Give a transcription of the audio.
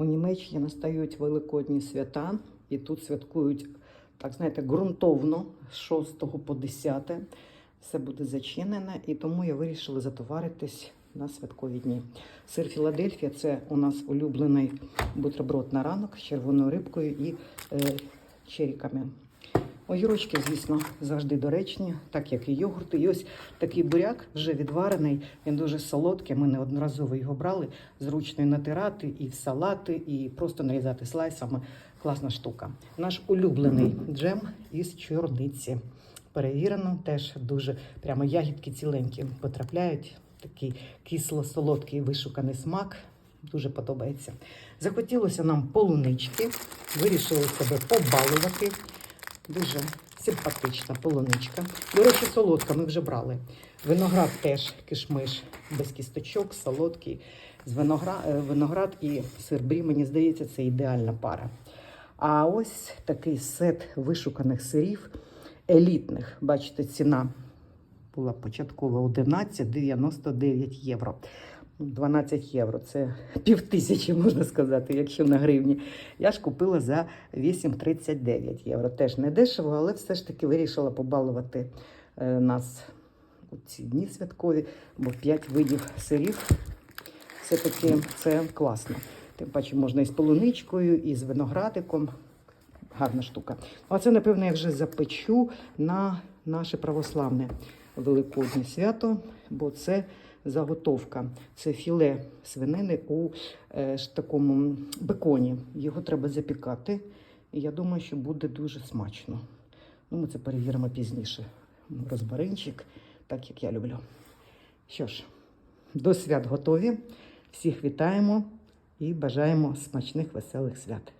У Німеччині настають великодні свята, і тут святкують, так знаєте, ґрунтовно з 6 по 10. Все буде зачинене, і тому я вирішила затоваритись на святкові дні. Сир Філадельфія це у нас улюблений бутерброд на ранок з червоною рибкою і е, черіками. Огірочки, звісно, завжди доречні, так як і йогурти. І ось такий буряк вже відварений. Він дуже солодкий. Ми неодноразово його брали. Зручно натирати, і в салати, і просто нарізати слайсами. Класна штука. Наш улюблений джем із чорниці. Перевірено, теж дуже прямо ягідки ціленькі потрапляють. Такий кисло-солодкий вишуканий смак. Дуже подобається. Захотілося нам полунички. Вирішили себе побалувати. Дуже симпатична полуничка. До речі, солодка ми вже брали. Виноград теж кишмиш без кісточок, солодкий. З виноград, виноград і сир брі, мені здається, це ідеальна пара. А ось такий сет вишуканих сирів, елітних. Бачите, ціна була початкова 11,99 євро. 12 євро це пів тисячі, можна сказати, якщо на гривні. Я ж купила за 8,39 євро. Теж не дешево, але все ж таки вирішила побалувати е, нас у ці дні святкові, бо 5 видів сирів. Все-таки це класно. Тим паче можна і з полуничкою, і з виноградиком. Гарна штука. А це, напевно, я вже запечу на наше православне великоднє свято, бо це заготовка. Це філе свинини у е, такому беконі. Його треба запікати. І я думаю, що буде дуже смачно. Ну, ми це перевіримо пізніше. Розбаринчик, так як я люблю. Що ж, до свят готові. Всіх вітаємо і бажаємо смачних веселих свят.